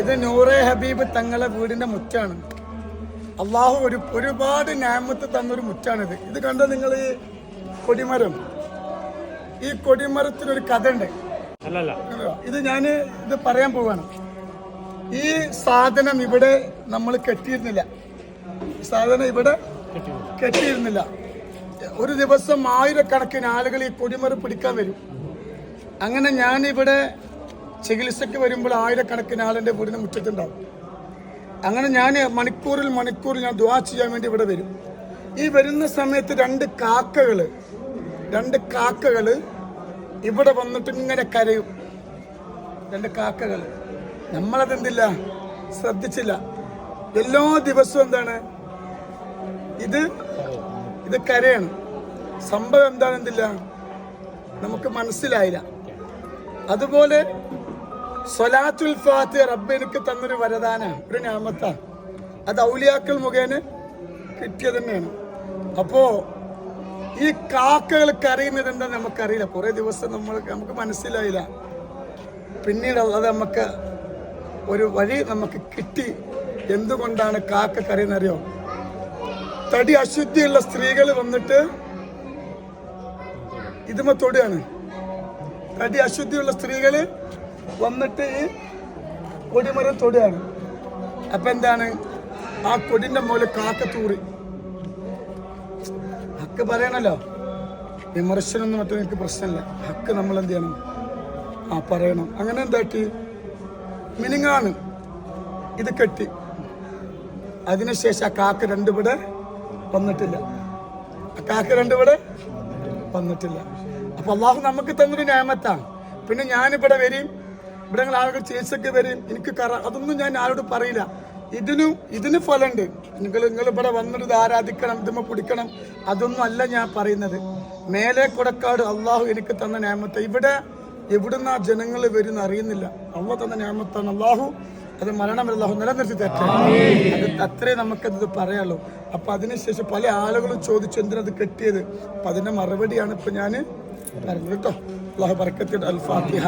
ഇത് നൂറെ ഹബീബ് തങ്ങളെ വീടിന്റെ മുറ്റാണ്. അള്ളാഹു ഒരു ഒരുപാട് ഞാമത്ത് തന്നൊരു മുറ്റാണിത്. ഇത് കണ്ട നിങ്ങൾ ഈ കൊടിമരം? ഈ കൊടിമരത്തിനൊരു കഥ ഉണ്ട് ഇത് ഞാൻ ഇത് പറയാൻ പോവാണ്. ഈ സാധനം ഇവിടെ നമ്മൾ കെട്ടിയിരുന്നില്ല. സാധനം ഇവിടെ കെട്ടിയിരുന്നില്ല. ഒരു ദിവസം ആയിരക്കണക്കിന് ആളുകൾ ഈ കൊടിമരം പിടിക്കാൻ വരും. അങ്ങനെ ഞാനിവിടെ ചികിത്സയ്ക്ക് വരുമ്പോൾ ആയിരക്കണക്കിന് ആളിന്റെ വീടിന് മുറ്റത്തുണ്ടാവും. അങ്ങനെ ഞാൻ മണിക്കൂറിൽ മണിക്കൂറിൽ ഞാൻ ദ്വാ ചെയ്യാൻ വേണ്ടി ഇവിടെ വരും. ഈ വരുന്ന സമയത്ത് രണ്ട് കാക്കകൾ രണ്ട് കാക്കകൾ ഇവിടെ വന്നിട്ട് ഇങ്ങനെ കരയും. രണ്ട് കാക്കകൾ നമ്മളതെന്തില്ല? ശ്രദ്ധിച്ചില്ല. എല്ലാ ദിവസവും എന്താണ്? ഇത് ഇത് കരയാണ്. സംഭവം എന്താണെന്തില്ല നമുക്ക് മനസ്സിലായില്ല. അതുപോലെ സ്വലാത്തുൽ ഫാത്തി റബ്ബ് എനിക്ക് തന്നൊരു വരദാന ഒരു ഞാമത്ത അത് ഔലിയാക്കൾ മുഖേന കിട്ടിയത് തന്നെയാണ്. അപ്പോ ഈ കാക്കകൾ കറിയുന്നത് എന്താ നമുക്കറിയില്ല. കുറേ ദിവസം നമ്മൾ നമുക്ക് മനസ്സിലായില്ല. പിന്നീട് അത് നമുക്ക് ഒരു വഴി നമുക്ക് കിട്ടി. എന്തുകൊണ്ടാണ് കാക്ക കറിയുന്നറിയോ തടി അശുദ്ധിയുള്ള സ്ത്രീകൾ വന്നിട്ട് ഇതുമ തൊടുകയാണ്. തടി അശുദ്ധിയുള്ള സ്ത്രീകൾ വന്നിട്ട് ഈ കൊടിമരം തൊടുകയാണ്. അപ്പൊ എന്താണ്? ആ കൊടിന്റെ മുകളിൽ കാക്ക തൂറി. ഹക്ക് പറയണല്ലോ. വിമർശനമൊന്നും മറ്റും എനിക്ക് പ്രശ്നമില്ല. ഹക്ക് നമ്മൾ എന്ത് ചെയ്യണം? ആ പറയണം. അങ്ങനെ എന്താട്ടി മിനിങ്ങാണ്. ഇത് കെട്ടി. അതിനുശേഷം ആ കാക്ക രണ്ടുപടെ വന്നിട്ടില്ല. ആ കാക്ക രണ്ടുപടെ വന്നിട്ടില്ല. അപ്പൊ അള്ളാഹു നമുക്ക് തന്നൊരു ന്യായമത്താണ് പിന്നെ ഞാനിവിടെ വരും. ഇവിടെ ഞങ്ങൾ ആളുകൾ ചേച്ചൊക്കെ വരും. എനിക്ക് കറ അതൊന്നും ഞാൻ ആരോട് പറയില്ല. ഇതിനും ഇതിന് ഫലമുണ്ട്. നിങ്ങൾ നിങ്ങൾ ഇവിടെ വന്നിട്ട് ആരാധിക്കണം ഇതുമ്മ പിടിക്കണം അതൊന്നും അല്ല ഞാൻ പറയുന്നത്. മേലെ കൊടക്കാട് അള്ളാഹു എനിക്ക് തന്ന ന്യായമത്തെ ഇവിടെ എവിടുന്ന ജനങ്ങൾ വരുന്ന അറിയുന്നില്ല. അള്ള തന്ന ന്യായമത്താണ് അള്ളാഹു അത് മരണം അല്ലാഹു നിലനിർത്തി തരട്ടെ. അത് അത്രേ നമുക്കത് പറയാലോ. അപ്പൊ അതിനുശേഷം പല ആളുകളും ചോദിച്ചു എന്തിനത് കെട്ടിയത്? അപ്പൊ അതിന്റെ മറുപടിയാണ് ഇപ്പൊ ഞാൻ പറഞ്ഞത് കേട്ടോ. അള്ളാഹു പറക്കത്തിട്ട് അൽ ഫാത്തിഹ